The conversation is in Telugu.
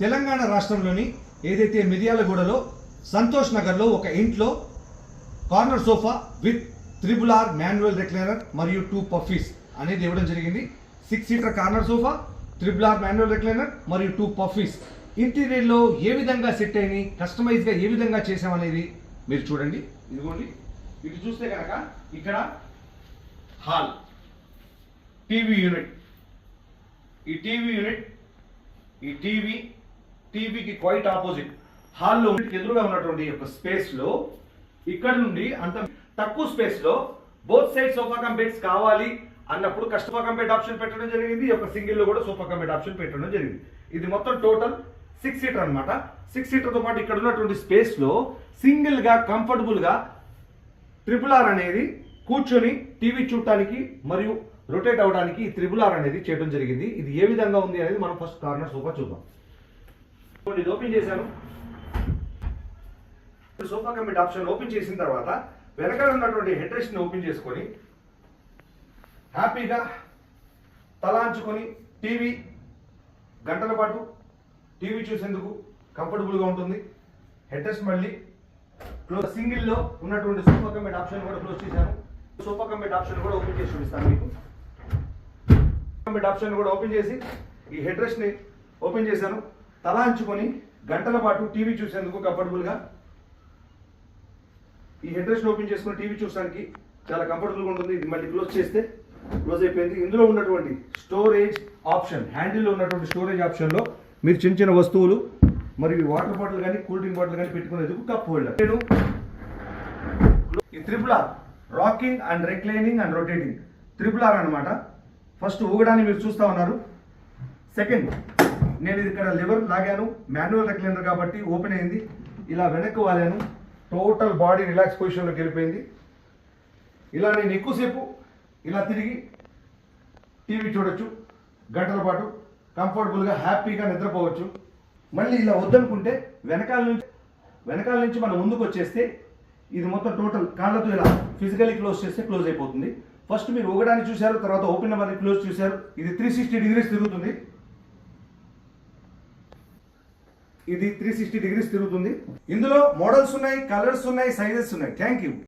తెలంగాణ రాష్ట్రంలోని ఏదైతే మిర్యాలగూడలో సంతోష్ నగర్లో ఒక ఇంట్లో corner sofa with triple R manual recliner మరియు టూ పఫీస్ అనేది ఇవ్వడం జరిగింది. Six seater corner sofa triple R manual recliner మరియు టూ పఫీస్. ఇంటీరియర్లో ఏ విధంగా సెట్ అయినాయి కస్టమైజ్గా ఏ విధంగా చేసామనేది మీరు చూడండి. ఇదిగోండి. ఇటు చూస్తే కనుక ఇక్కడ హాల్ టీవీ యూనిట్. ఈ టీవీ యూనిట్ ఈ టీవీ టీవీకి క్వైట్ ఆపోజిట్. హాల్లో ఎదురుగా ఉన్నటువంటి యొక్క స్పేస్లో ఇక్కడ నుండి అంత తక్కువ స్పేస్లో బోత్ సైడ్ సోఫా కమ్ కావాలి అన్నప్పుడు కస్టమర్ కమ్ ఆప్షన్ పెట్టడం జరిగింది ఈ యొక్క సింగిల్లో కూడా సోఫా కమ్ ఆప్షన్ పెట్టడం జరిగింది. ఇది మొత్తం టోటల్ సిక్స్ సీటర్ అన్నమాట. సిక్స్ సీటర్తో పాటు ఇక్కడ ఉన్నటువంటి స్పేస్లో సింగిల్గా కంఫర్టబుల్గా ట్రిపుల్ ఆర్ అనేది కూర్చొని టీవీ చూడటానికి మరియు రొటేట్ అవడానికి ఈ ఆర్ అనేది చేయడం జరిగింది. ఇది ఏ విధంగా ఉంది అనేది మనం ఫస్ట్ కార్నర్ సోఫా చూద్దాం. ఇది ఓపెన్ చేశాను. సోఫా కమిట్ ఆప్షన్ ఓపెన్ చేసిన తర్వాత వెనకాల ఉన్నటువంటి హెడ్రెస్ట్ని ఓపెన్ చేసుకొని హ్యాపీగా తలాంచుకొని టీవీ గంటల పాటు టీవీ చూసేందుకు కంఫర్టబుల్గా ఉంటుంది. హెడ్ రెస్ట్ మళ్ళీ క్లోజ్ సింగిల్లో ఉన్నటువంటి సోఫా కమిట్ ఆప్షన్ కూడా క్లోజ్ చేశాను. సోఫా కమిట్ ఆప్షన్ కూడా ఓపెన్ చేసి చూపిస్తాను మీకు. కమిట్ ఆప్షన్ కూడా ఓపెన్ చేసి ఈ హెడ్ని ఓపెన్ చేశాను. తలాంచుకొని గంటల పాటు టీవీ చూసేందుకు కంఫర్టబుల్గా ఈ హెడ్ రెస్ట్ ఓపెన్ చేసుకుని టీవీ చూడడానికి చాలా కంఫర్టబుల్గా ఉంటుంది. ఇది మళ్ళీ క్లోజ్ చేస్తే క్లోజ్ అయిపోయింది. ఇందులో ఉన్నటువంటి స్టోరేజ్ ఆప్షన్ హ్యాండిల్లో ఉన్నటువంటి స్టోరేజ్ ఆప్షన్లో మీరు చిన్న చిన్న వస్తువులు మరియు వాటర్ బాటిల్ కానీ కూల్ డ్రింక్ బాటిల్ కానీ పెట్టుకునేందుకు కప్ హోల్డర్ నేను ఈ triple R rocking and reclining and rotating triple R అనమాట ఫస్ట్ ఊగడాన్ని మీరు చూస్తా ఉన్నారు. సెకండ్ నేను ఇది ఇక్కడ లివర్ లాగాను మాన్యువల్ రెక్లైనర్ కాబట్టి ఓపెన్ అయింది. ఇలా వెనక్కి వాలాను టోటల్ బాడీ రిలాక్స్ పొజిషన్లోకి వెళ్ళిపోయింది. ఇలా నేను ఎక్కువసేపు ఇలా తిరిగి టీవీ చూడొచ్చు గంటల పాటు కంఫర్టబుల్గా హ్యాపీగా నిద్రపోవచ్చు. మళ్ళీ ఇలా వద్దనుకుంటే వెనకాల నుంచి వెనకాల నుంచి మనం ముందుకు వచ్చేస్తే ఇది మొత్తం టోటల్ కాళ్ళతో ఇలా ఫిజికలీ క్లోజ్ చేస్తే క్లోజ్ అయిపోతుంది. ఫస్ట్ మీరు ఊగడానికి చూశారు తర్వాత ఓపెన్ నెంబర్ని క్లోజ్ చూశారు. ఇది త్రీ సిక్స్టీ డిగ్రీస్ తిరుగుతుంది. ఇది త్రీ సిక్స్టీ డిగ్రీస్ తిరుగుతుంది. ఇందులో మోడల్స్ ఉన్నాయి కలర్స్ ఉన్నాయి సైజెస్ ఉన్నాయి. Thank you